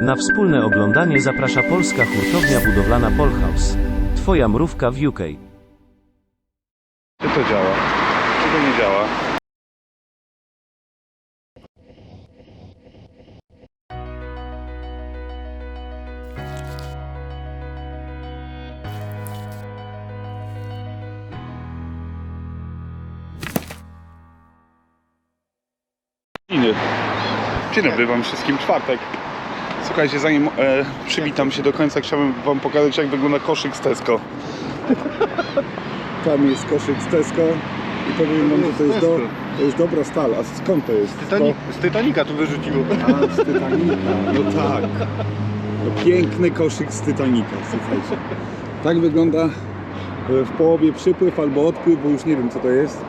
Na wspólne oglądanie zaprasza polska hurtownia budowlana Polhouse. Twoja mrówka w UK. Czy to działa? Czy to nie działa? Dzień dobry Wam wszystkim. Czwartek. Słuchajcie, zanim e, przywitam się do końca, chciałbym Wam pokazać, jak wygląda koszyk z Tesco. Tam jest koszyk z Tesco i powiem wam, że to jest, do, to jest dobra stal. A skąd to jest? Titani- z Titanica tu wyrzuciło. A, z Titanica. No tak. No, piękny koszyk z Titanica, słuchajcie. Tak wygląda e, w połowie przypływ albo odpływ, bo już nie wiem co to jest,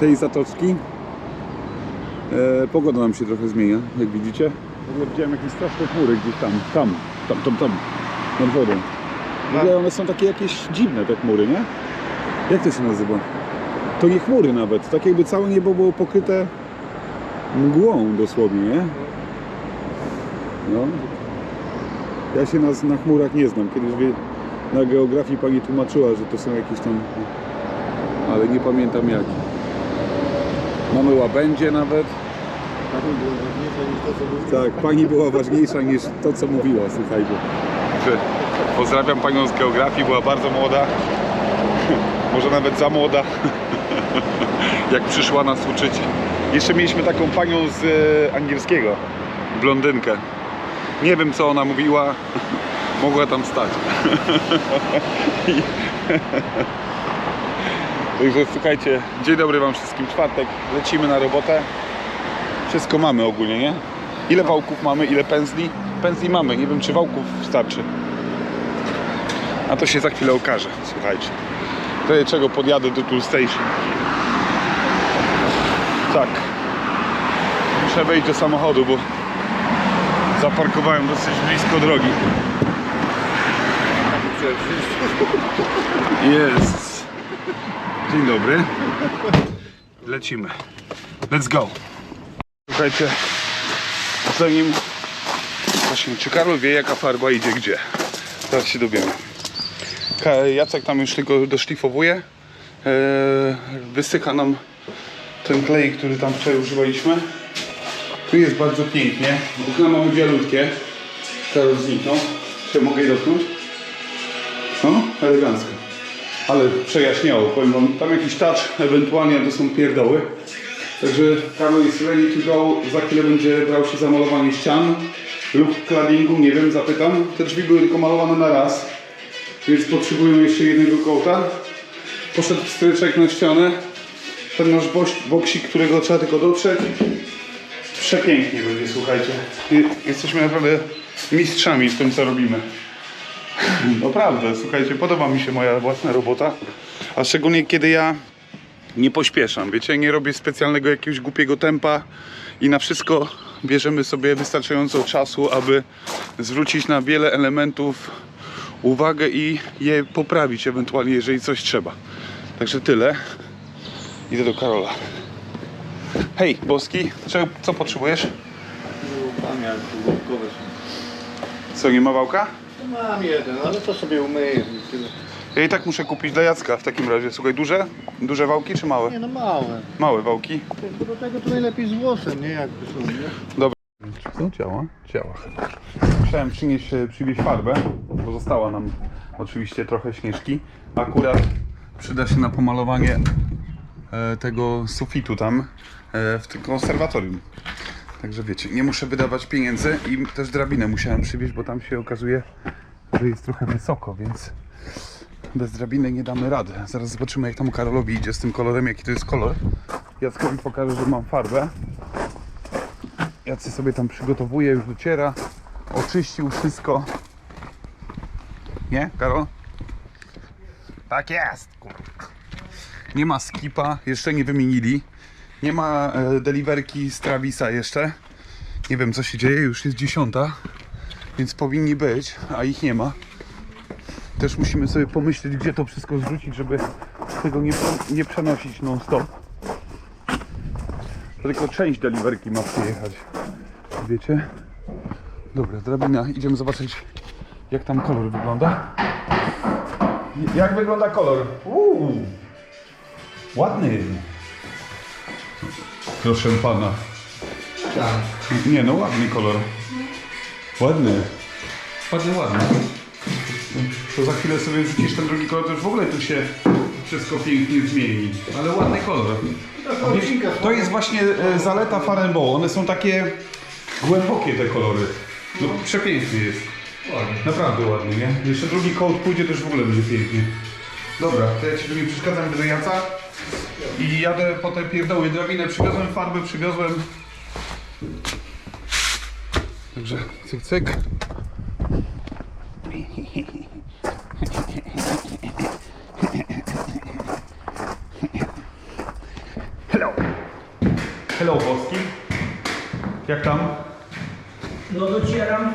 tej zatoczki. E, pogoda nam się trochę zmienia, jak widzicie. W ogóle widziałem jakieś straszne chmury gdzieś tam, tam, tam, tam, tam, nad wodą. W ogóle one są takie jakieś dziwne te chmury, nie? Jak to się nazywa? To nie chmury nawet, tak jakby całe niebo było pokryte mgłą dosłownie, nie? No. Ja się na, na chmurach nie znam. Kiedyś wie, na geografii pani tłumaczyła, że to są jakieś tam... Ale nie pamiętam jakie. Mamy łabędzie nawet. Tak, pani była ważniejsza niż to, co mówiła, słuchajcie. Pozdrawiam panią z geografii, była bardzo młoda. Może nawet za młoda. Jak przyszła nas uczyć. Jeszcze mieliśmy taką panią z e, angielskiego. Blondynkę. Nie wiem co ona mówiła. Mogła tam stać. I- Także słuchajcie, dzień dobry wam wszystkim. Czwartek, lecimy na robotę. Wszystko mamy ogólnie, nie? Ile wałków mamy, ile pędzli? Pędzli mamy, nie wiem czy wałków starczy. A to się za chwilę okaże, słuchajcie. To czego podjadę do Tool Station. Tak. Muszę wejść do samochodu, bo zaparkowałem dosyć blisko drogi. Jest. Dzień dobry. Lecimy. Let's go. Słuchajcie, zanim właśnie, czy Karol wie jaka farba idzie gdzie? Teraz się dowiemy. Jacek tam już tylko doszlifowuje. Eee, wysycha nam ten klej, który tam wczoraj używaliśmy. Tu jest bardzo pięknie. Okna mamy bialutkie. Karol zniknął. Czy mogę je dotknąć? No, elegancko. Ale przejaśniało, powiem wam. Tam jakiś touch, ewentualnie to są pierdoły. Także Karol jest ready to go. Za chwilę będzie brał się za malowanie ścian lub claddingu, nie wiem, zapytam. Te drzwi były tylko malowane na raz, więc potrzebują jeszcze jednego kołta. Poszedł stryczek na ścianę. Ten nasz boksik, którego trzeba tylko dotrzeć. Przepięknie będzie, słuchajcie. Jesteśmy naprawdę mistrzami w tym, co robimy. Naprawdę, słuchajcie, podoba mi się moja własna robota. A szczególnie kiedy ja nie pośpieszam, wiecie, nie robię specjalnego jakiegoś głupiego tempa i na wszystko bierzemy sobie wystarczająco czasu, aby zwrócić na wiele elementów uwagę i je poprawić ewentualnie, jeżeli coś trzeba. Także tyle. Idę do Karola. Hej, Boski, co, co potrzebujesz? Co, nie ma wałka? Mam jeden, ale to sobie umyję. Ja i tak muszę kupić dla Jacka w takim razie. Słuchaj, duże? Duże wałki czy małe? Nie no małe. Małe wałki. Do tego to najlepiej z włosem, nie? Jakby są, nie? Czy to działa? Działa chyba. Musiałem przynieść, e, przywieźć farbę, bo została nam oczywiście trochę śnieżki. Akurat przyda się na pomalowanie e, tego sufitu tam e, w tym konserwatorium. Także wiecie, nie muszę wydawać pieniędzy i też drabinę musiałem przywieźć, bo tam się okazuje, że jest trochę wysoko, więc bez drabiny nie damy rady. Zaraz zobaczymy jak tam Karolowi idzie z tym kolorem, jaki to jest kolor. Jackowi pokażę, że mam farbę. Jacy sobie tam przygotowuje, już dociera. Oczyścił wszystko. Nie, Karol? Tak jest. Nie ma skipa, jeszcze nie wymienili. Nie ma e, deliverki z Travisa jeszcze. Nie wiem co się dzieje, już jest dziesiąta. Więc powinni być, a ich nie ma. Też musimy sobie pomyśleć, gdzie to wszystko zrzucić, żeby tego nie, nie przenosić non stop. To tylko część deliverki ma przyjechać. Wiecie? Dobra, drabina. Idziemy zobaczyć, jak tam kolor wygląda. Jak wygląda kolor? Uuu, ładny. Proszę pana. Nie no, ładny kolor. Ładny. Ładny, ładny. To za chwilę sobie rzucisz ten drugi kolor, to już w ogóle tu się wszystko pięknie zmieni. Ale ładny kolor. To jest właśnie e, zaleta Farenbow. One są takie głębokie te kolory. No przepiękny jest. Naprawdę ładny, nie? Jeszcze drugi kołd pójdzie, to już w ogóle będzie pięknie. Dobra, to ja ci tu nie przeszkadzam do jaca. I jadę po te pierdoły. Drabinę przywiozłem, farby przywiozłem. Także cyk, cyk. Jak tam? No docieram.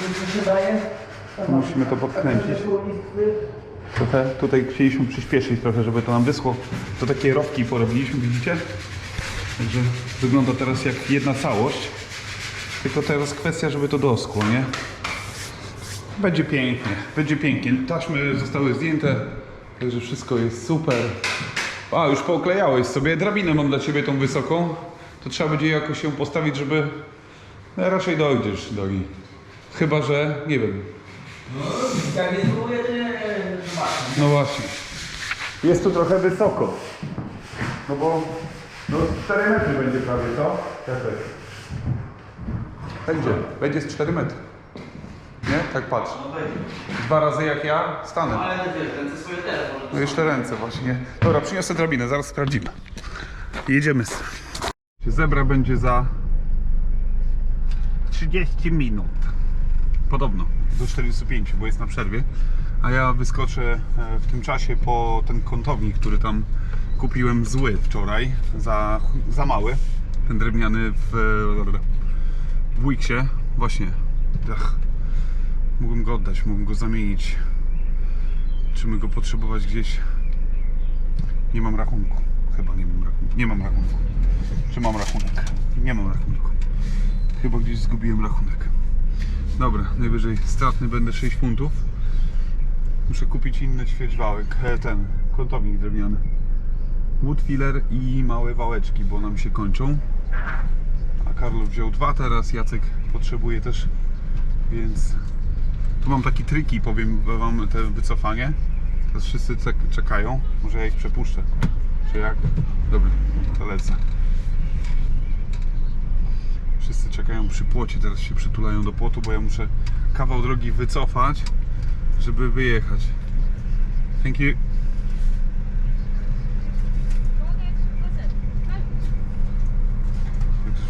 Co się daje? Musimy to podkręcić. Trochę tutaj chcieliśmy przyspieszyć trochę, żeby to nam wyschło. To takie rowki porobiliśmy, widzicie? Także wygląda teraz jak jedna całość. Tylko teraz kwestia, żeby to doschło, nie? Będzie pięknie, będzie pięknie. Taśmy zostały zdjęte, także wszystko jest super. A, już pooklejałeś sobie. Drabinę mam dla Ciebie tą wysoką. To trzeba będzie jakoś ją postawić, żeby... No, raczej dojdziesz do niej. Chyba, że... nie wiem. Jak nie spróbuję, to nie nie zobaczę. No właśnie. Jest tu trochę wysoko. No bo no 4 metry będzie prawie, co? Jacek? Będzie. Będzie z 4 metry. Nie? Tak patrz. Dwa razy jak ja stanę. Ale no wiesz, ręce swoje też może. No jeszcze ręce właśnie. Dobra, przyniosę drabinę, zaraz sprawdzimy. Jedziemy. Zebra będzie za 30 minut. Podobno. Do 45, bo jest na przerwie. A ja wyskoczę e, w tym czasie po ten kątownik, który tam kupiłem zły wczoraj. Za, za mały. Ten drewniany w, w Wixie. Właśnie. Ach. Mógłbym go oddać, mógłbym go zamienić. Czy my go potrzebować gdzieś? Nie mam rachunku. Chyba nie mam rachunku. Nie mam rachunku. Czy mam rachunek? Nie mam rachunku. Chyba gdzieś zgubiłem rachunek. Dobra, najwyżej stratny będę 6 funtów. Muszę kupić inny świeczwałek. E, ten, kątownik drewniany. Wood filler i małe wałeczki, bo nam się kończą. A Karol wziął dwa teraz, Jacek potrzebuje też, więc tu mam taki triki, powiem wam te wycofanie. Teraz wszyscy czek- czekają. Może ja ich przepuszczę. Czy jak? Dobra, to lecę. Wszyscy czekają przy płocie, teraz się przytulają do płotu, bo ja muszę kawał drogi wycofać, żeby wyjechać. Thank you.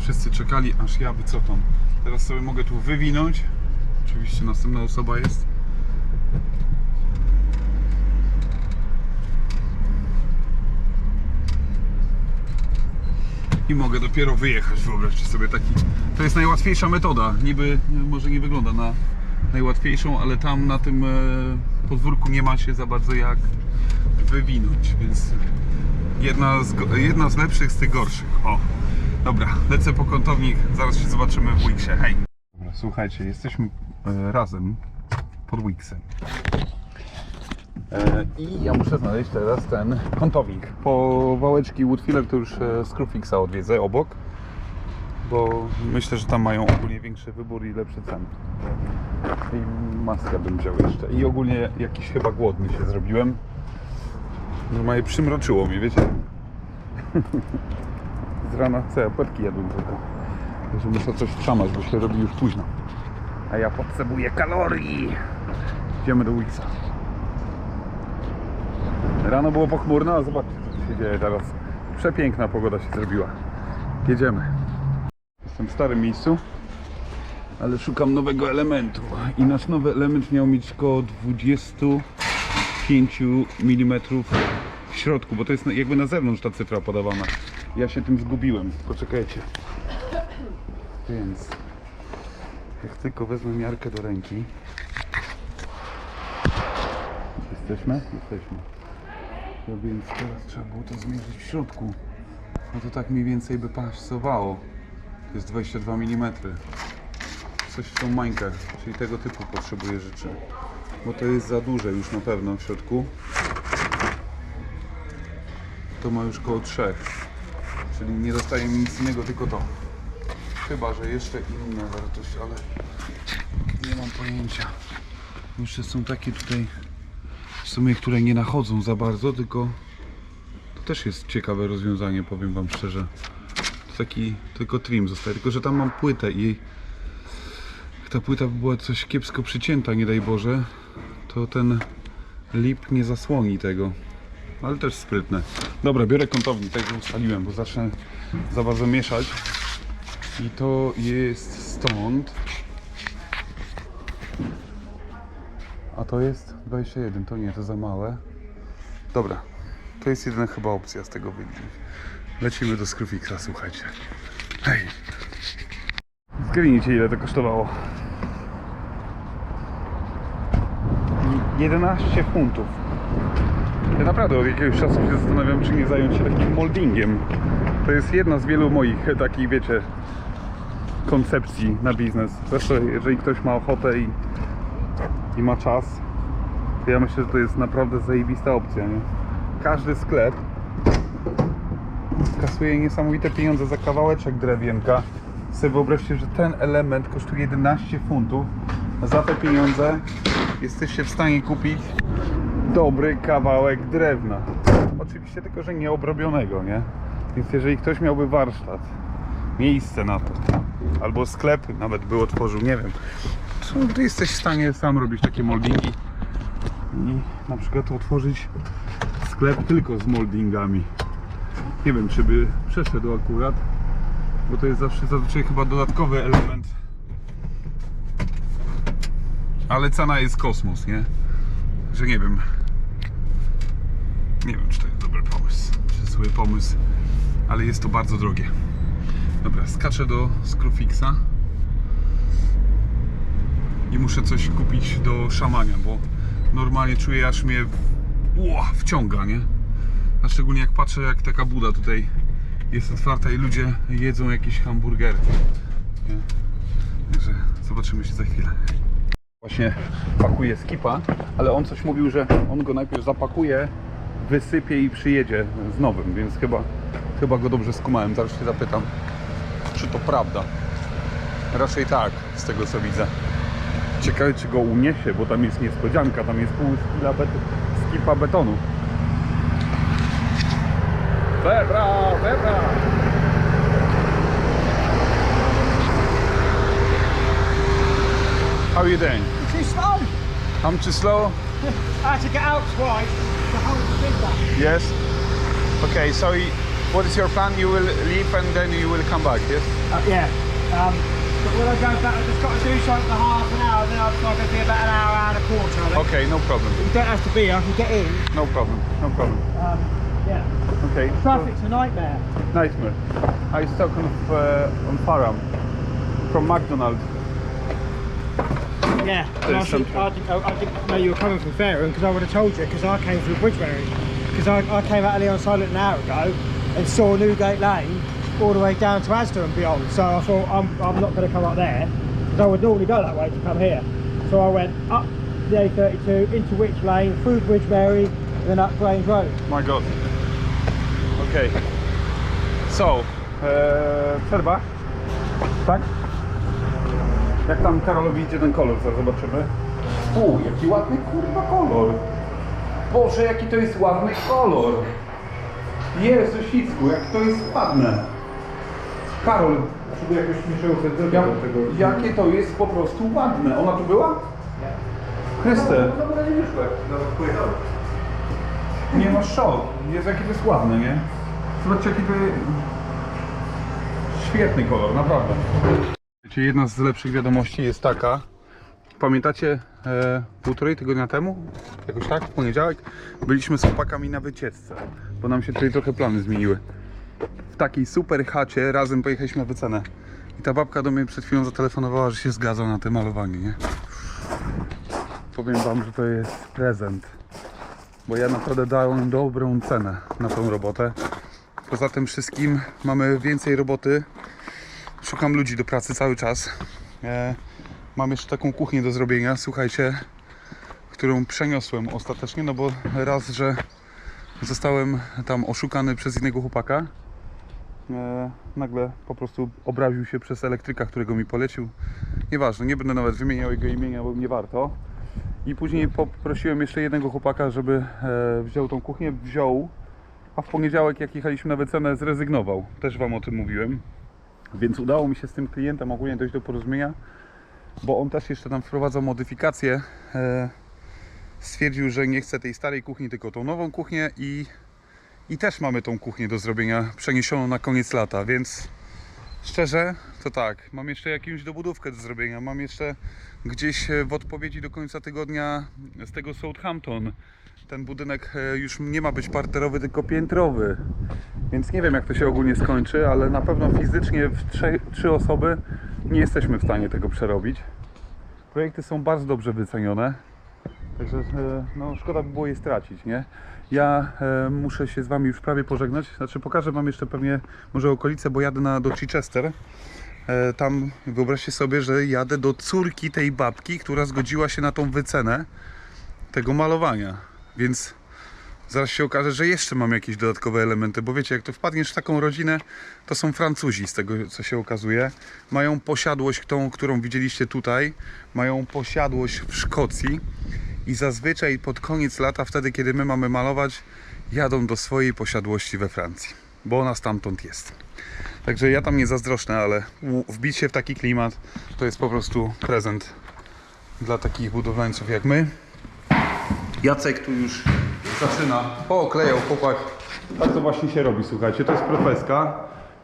Wszyscy czekali, aż ja wycofam. Teraz sobie mogę tu wywinąć. Oczywiście następna osoba jest. I mogę dopiero wyjechać, wyobraźcie sobie taki. To jest najłatwiejsza metoda. Niby może nie wygląda na najłatwiejszą, ale tam na tym e, podwórku nie ma się za bardzo jak wywinąć, więc jedna z, jedna z lepszych z tych gorszych. O, dobra, lecę po kątownik, zaraz się zobaczymy w Wixie. Hej! Dobra, słuchajcie, jesteśmy e, razem pod Wixem. E, I ja muszę znaleźć teraz ten kątownik. Po wałeczki Woodfiller to już e, Screwfixa odwiedzę obok, bo myślę, że tam mają ogólnie większy wybór i lepsze ceny. I maskę bym wziął jeszcze. I ogólnie jakiś chyba głodny się zrobiłem. Normalnie przymroczyło mi, wiecie? Z rana ja płetki jadłem tylko. Także muszę coś trzamać, bo się robi już późno. A ja potrzebuję kalorii. Idziemy do Wixa. Rano było pochmurno, a zobaczcie co się dzieje teraz. Przepiękna pogoda się zrobiła. Jedziemy. Jestem w starym miejscu, ale szukam nowego elementu. I nasz nowy element miał mieć około 25 mm w środku, bo to jest jakby na zewnątrz ta cyfra podawana. Ja się tym zgubiłem. Poczekajcie. Więc jak tylko wezmę miarkę do ręki. Jesteśmy? Jesteśmy. No więc teraz trzeba było to zmierzyć w środku. No to tak mniej więcej by pasowało. To jest 22 mm. coś w tą mańkę, czyli tego typu potrzebuję rzeczy. Bo to jest za duże już na pewno w środku. To ma już koło trzech. Czyli nie dostaje mi nic innego, tylko to. Chyba, że jeszcze inna wartość, ale nie mam pojęcia. Jeszcze są takie tutaj w sumie, które nie nachodzą za bardzo, tylko to też jest ciekawe rozwiązanie, powiem Wam szczerze. To taki tylko trim zostaje, tylko że tam mam płytę i ta płyta by była coś kiepsko przycięta, nie daj Boże, to ten lip nie zasłoni tego. Ale też sprytne. Dobra, biorę kątownik, tak jak ustaliłem, bo zacznę za bardzo mieszać. I to jest stąd. A to jest 21, to nie, to za małe. Dobra, to jest jedyna chyba opcja z tego wyjść. Lecimy do Screwfixa, słuchajcie. Hej! Zgadnijcie ile to kosztowało. 11 funtów. Ja naprawdę od jakiegoś czasu się zastanawiam, czy nie zająć się takim moldingiem. To jest jedna z wielu moich e, takich, wiecie, koncepcji na biznes. Zresztą, jeżeli ktoś ma ochotę i, i ma czas, to ja myślę, że to jest naprawdę zajebista opcja, nie? Każdy sklep kasuje niesamowite pieniądze za kawałeczek drewienka. Sobie wyobraźcie, że ten element kosztuje 11 funtów. Za te pieniądze jesteście w stanie kupić dobry kawałek drewna. Oczywiście tylko, że nie obrobionego, nie? Więc jeżeli ktoś miałby warsztat, miejsce na to, albo sklep nawet by otworzył, nie wiem, ty jesteś w stanie sam robić takie moldingi i na przykład otworzyć sklep tylko z moldingami. Nie wiem, czy by przeszedł akurat, bo to jest zawsze zazwyczaj chyba dodatkowy element. Ale cena jest kosmos, nie? Że nie wiem. Nie wiem, czy to jest dobry pomysł, czy zły pomysł, ale jest to bardzo drogie. Dobra, skaczę do Screwfixa i muszę coś kupić do szamania, bo normalnie czuję, aż mnie wciąga, nie? A szczególnie jak patrzę, jak taka buda tutaj jest otwarta i ludzie jedzą jakieś hamburgery. Nie? Także zobaczymy się za chwilę. Właśnie pakuje skipa, ale on coś mówił, że on go najpierw zapakuje, wysypie i przyjedzie z nowym, więc chyba, chyba go dobrze skumałem. Zaraz się zapytam, czy to prawda. Raczej tak, z tego co widzę. Ciekawe, czy go uniesie, bo tam jest niespodzianka, tam jest pół skila bet skipa betonu. Zebra, zebra! How are you doing? Too slow. I'm too slow? I had to get out twice to hold the back. Yes. Okay, so y- what is your plan? You will leave and then you will come back, yes? Uh, yeah. Um, but when I go back, I've just got to do something for half an hour, then I'm going to be about an hour, hour and a quarter. Okay, no problem. You don't have to be, I can get in. No problem. No problem. Um, yeah. Okay. Traffic's a nightmare. Nightmare. I stuck on uh, on Faram from McDonald's. Yeah. I, should, I, didn't, I didn't know you were coming from Fairham because I would have told you because I came through Bridgebury. Because I, I came out of Leon Silent an hour ago and saw Newgate Lane all the way down to Asda and beyond. So I thought I'm, I'm not going to come up there because I would normally go that way to come here. So I went up the A32 into Witch Lane, through Bridgebury, and then up Grange Road. My God. Okay. So, e, przerwa. Tak? Jak tam Karolowi idzie ten kolor, zaraz zobaczymy. U, jaki ładny kurwa kolor. Boże, jaki to jest ładny kolor. Jezu, ślicku, jak to jest ładne. Karol, Żeby jakoś mniejszego ja, jakie to jest po prostu ładne. Ona tu była? Chryste. No bo nie wyszło, nawet pojechał. Nie masz szok. Jest jaki to jest ładny, nie? Zobaczcie jaki to jest... Świetny kolor, naprawdę. Wiecie, jedna z lepszych wiadomości jest taka. Pamiętacie e, półtorej tygodnia temu? Jakoś tak, w poniedziałek byliśmy z chłopakami na wycieczce, bo nam się tutaj trochę plany zmieniły. W takiej super chacie razem pojechaliśmy na wycenę. I ta babka do mnie przed chwilą zatelefonowała, że się zgadza na te malowanie, nie? Powiem wam, że to jest prezent bo ja naprawdę dałem dobrą cenę na tą robotę. Poza tym wszystkim mamy więcej roboty. Szukam ludzi do pracy cały czas. E, mam jeszcze taką kuchnię do zrobienia, słuchajcie, którą przeniosłem ostatecznie, no bo raz, że zostałem tam oszukany przez innego chłopaka. E, nagle po prostu obraził się przez elektryka, którego mi polecił. Nieważne, nie będę nawet wymieniał jego imienia, bo nie warto. I później poprosiłem jeszcze jednego chłopaka, żeby e, wziął tą kuchnię, wziął, a w poniedziałek jak jechaliśmy na wycenę zrezygnował. Też Wam o tym mówiłem. Więc udało mi się z tym klientem ogólnie dojść do porozumienia, bo on też jeszcze tam wprowadzał modyfikacje. E, stwierdził, że nie chce tej starej kuchni, tylko tą nową kuchnię i, i też mamy tą kuchnię do zrobienia przeniesioną na koniec lata, więc szczerze to tak, mam jeszcze jakąś dobudówkę do zrobienia, mam jeszcze gdzieś e, w odpowiedzi do końca tygodnia z tego Southampton. Ten budynek e, już nie ma być parterowy, tylko piętrowy. Więc nie wiem jak to się ogólnie skończy, ale na pewno fizycznie w trzech, trzy osoby nie jesteśmy w stanie tego przerobić. Projekty są bardzo dobrze wycenione. Także e, no, szkoda by było je stracić, nie? Ja e, muszę się z Wami już prawie pożegnać. Znaczy pokażę Wam jeszcze pewnie może okolice, bo jadę na, do Chichester. E, tam wyobraźcie sobie, że jadę do córki tej babki, która zgodziła się na tą wycenę tego malowania. Więc zaraz się okaże, że jeszcze mam jakieś dodatkowe elementy, bo wiecie, jak to wpadniesz w taką rodzinę, to są Francuzi, z tego co się okazuje. Mają posiadłość, tą, którą widzieliście tutaj, mają posiadłość w Szkocji i zazwyczaj pod koniec lata, wtedy kiedy my mamy malować, jadą do swojej posiadłości we Francji, bo ona stamtąd jest. Także ja tam nie zazdroszczę, ale wbić się w taki klimat to jest po prostu prezent dla takich budowlańców jak my. Jacek tu już zaczyna. Pooklejał chłopak. Tak to właśnie się robi, słuchajcie. To jest profeska.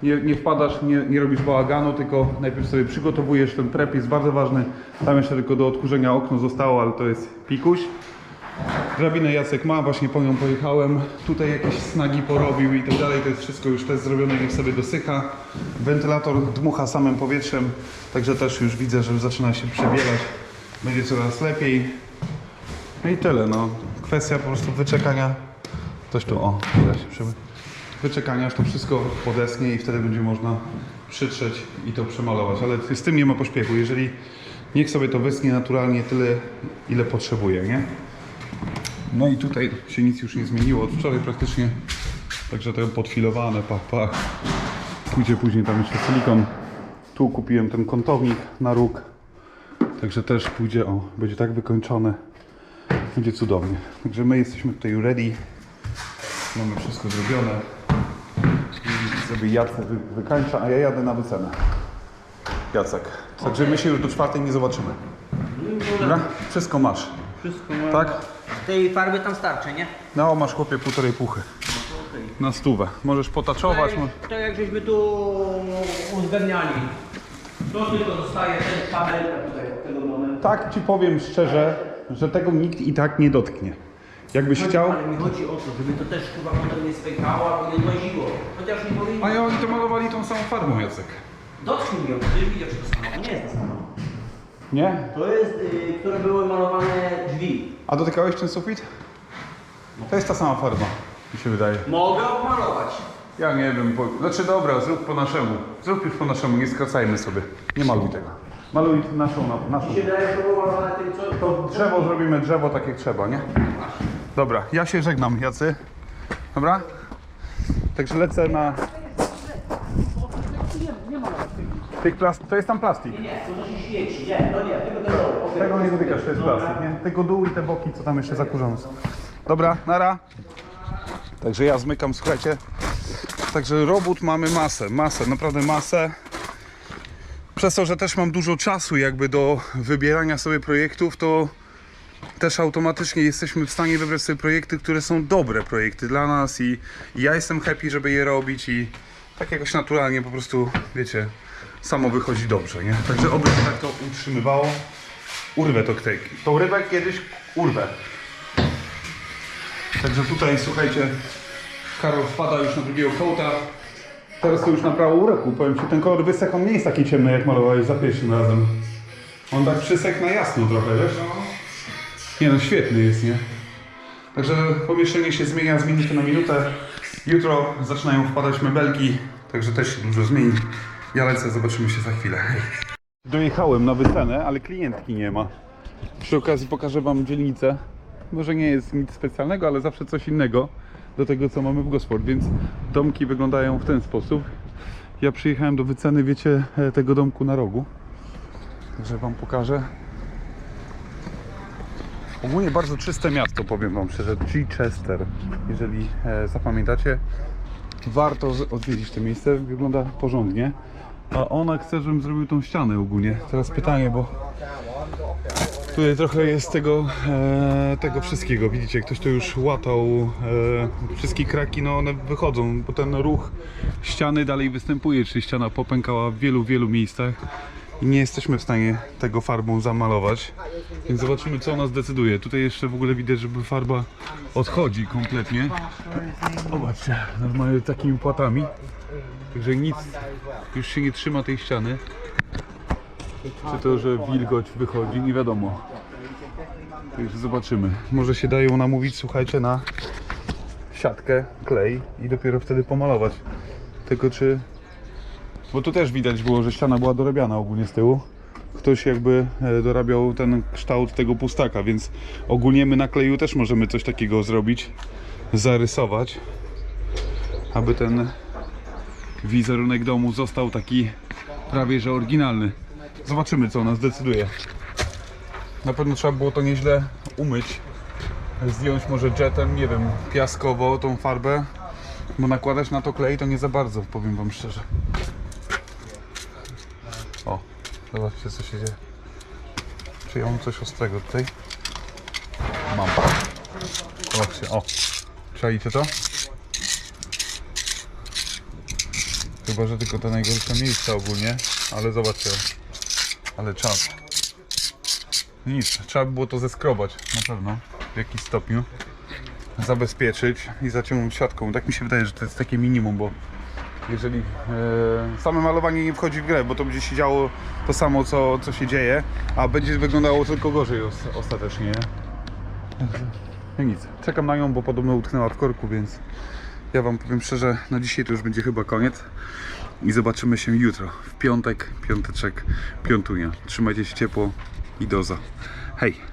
Nie, nie wpadasz, nie, nie robisz bałaganu, tylko najpierw sobie przygotowujesz ten prep, jest bardzo ważny. Tam jeszcze tylko do odkurzenia okno zostało, ale to jest pikuś. Drabinę Jacek ma, właśnie po nią pojechałem. Tutaj jakieś snagi porobił i tak dalej. To jest wszystko już też zrobione, niech sobie dosycha. Wentylator dmucha samym powietrzem, także też już widzę, że zaczyna się przebierać. Będzie coraz lepiej. No i tyle, no. Kwestia po prostu wyczekania. Coś tu, o, uda się przyby. Wyczekania, aż to wszystko podeschnie i wtedy będzie można przytrzeć i to przemalować. Ale z tym nie ma pośpiechu. Jeżeli niech sobie to wyschnie naturalnie tyle, ile potrzebuje, nie? No i tutaj się nic już nie zmieniło od wczoraj praktycznie. Także to podfilowane, pach, pach. Pójdzie później tam jeszcze silikon. Tu kupiłem ten kątownik na róg. Także też pójdzie, o, będzie tak wykończone. Będzie cudownie. Także my jesteśmy tutaj ready. Mamy wszystko zrobione. Sobie Jacek wy, wykańcza, a ja jadę na wycenę. Jacek. Także my się już do czwartej nie zobaczymy. Dobra? Wszystko masz. Wszystko ma... Tak? Tej farby tam starczy, nie? No, masz chłopie półtorej puchy. Na stówę. Możesz potaczować. mo- To jak żeśmy tu uzgadniali. To tylko zostaje ten kabel tutaj od tego momentu. Tak ci powiem szczerze, że tego nikt i tak nie dotknie. Jakbyś chciał. Ale mi chodzi o to, żeby to też chyba potem nie spękało albo nie dłaziło. Chociaż nie powinno. A ja oni to malowali tą samą farbą, Jacek. Dotknij ją, ty widzisz to samo. To nie jest to samo. Nie? To jest, y, które były malowane drzwi. A dotykałeś ten sufit? To jest ta sama farba, mi się wydaje. Mogę obmalować. Ja nie wiem, bo... znaczy dobra, zrób po naszemu. Zrób już po naszemu, nie skracajmy sobie. Nie maluj tego. Maluj naszą, na- naszą. Mi się wydaje, że to było malowane tym, co... To drzewo zrobimy drzewo tak jak trzeba, nie? Dobra, ja się żegnam, Jacy. Dobra? Także lecę na... Tych plast... To jest tam plastik. Nie, to się świeci. Nie, no nie. Okej. Tego nie dotykasz, to jest plastik, nie? Tego dół i te boki, co tam jeszcze zakurzone są. Dobra, nara. Także ja zmykam, słuchajcie. Także robót mamy masę, masę, naprawdę masę. Przez to, że też mam dużo czasu jakby do wybierania sobie projektów, to też automatycznie jesteśmy w stanie wybrać sobie projekty, które są dobre projekty dla nas i, i ja jestem happy, żeby je robić i tak jakoś naturalnie po prostu, wiecie, samo wychodzi dobrze, nie? Także oby się tak to utrzymywało. Urwę to ktejki. Tą rybę kiedyś urwę. Także tutaj, słuchajcie, Karol wpada już na drugiego kołta. Teraz to już naprawa uroku. Powiem Ci, ten kolor wysech, on nie jest taki ciemny, jak malowałeś za pierwszym razem. On tak przysek na jasno trochę, wiesz? Nie no, świetny jest, nie? Także pomieszczenie się zmienia z minuty na minutę. Jutro zaczynają wpadać mebelki, także też się dużo zmieni. Ja lecę, zobaczymy się za chwilę. Dojechałem na wycenę, ale klientki nie ma. Przy okazji pokażę Wam dzielnicę. Może nie jest nic specjalnego, ale zawsze coś innego do tego, co mamy w Gosport, więc domki wyglądają w ten sposób. Ja przyjechałem do wyceny, wiecie, e, tego domku na rogu. Także Wam pokażę. Ogólnie bardzo czyste miasto, powiem Wam szczerze. Chichester, jeżeli e, zapamiętacie. Warto odwiedzić to miejsce, wygląda porządnie. A ona chce, żebym zrobił tą ścianę ogólnie. Teraz pytanie, bo tutaj trochę jest tego, e, tego wszystkiego. Widzicie, ktoś tu już łatał e, wszystkie kraki, no one wychodzą, bo ten ruch ściany dalej występuje, czyli ściana popękała w wielu, wielu miejscach i nie jesteśmy w stanie tego farbą zamalować. Więc zobaczymy, co ona zdecyduje. Tutaj jeszcze w ogóle widać, żeby farba odchodzi kompletnie. Zobaczcie, normalnie takimi płatami. Także nic już się nie trzyma tej ściany. Czy to, że wilgoć wychodzi, nie wiadomo. Także zobaczymy. Może się dają namówić, słuchajcie, na siatkę, klej i dopiero wtedy pomalować. Tylko czy... Bo tu też widać było, że ściana była dorabiana ogólnie z tyłu. Ktoś jakby e, dorabiał ten kształt tego pustaka, więc ogólnie my na kleju też możemy coś takiego zrobić, zarysować, aby ten wizerunek domu został taki prawie że oryginalny. Zobaczymy co ona zdecyduje. Na pewno trzeba było to nieźle umyć. Zdjąć może jetem, nie wiem, piaskowo tą farbę. Bo nakładać na to klej to nie za bardzo, powiem wam szczerze. O, zobaczcie co się dzieje. Czy ja mam coś ostrego tutaj? Mam. Zobaczcie, o. Czajcie to? Chyba, że tylko te najgorsze miejsca ogólnie, ale zobaczcie. Ale czas. Nic, trzeba by było to zeskrobać na pewno w jakiś stopniu. Zabezpieczyć i zaciągnąć siatką. Tak mi się wydaje, że to jest takie minimum, bo jeżeli e, same malowanie nie wchodzi w grę, bo to będzie się działo to samo, co, co się dzieje, a będzie wyglądało tylko gorzej os ostatecznie. nie? No nic, czekam na nią, bo podobno utknęła w korku, więc ja Wam powiem szczerze, na dzisiaj to już będzie chyba koniec. I zobaczymy się jutro, w piątek, piąteczek, piątunia. Trzymajcie się ciepło i doza. Hej!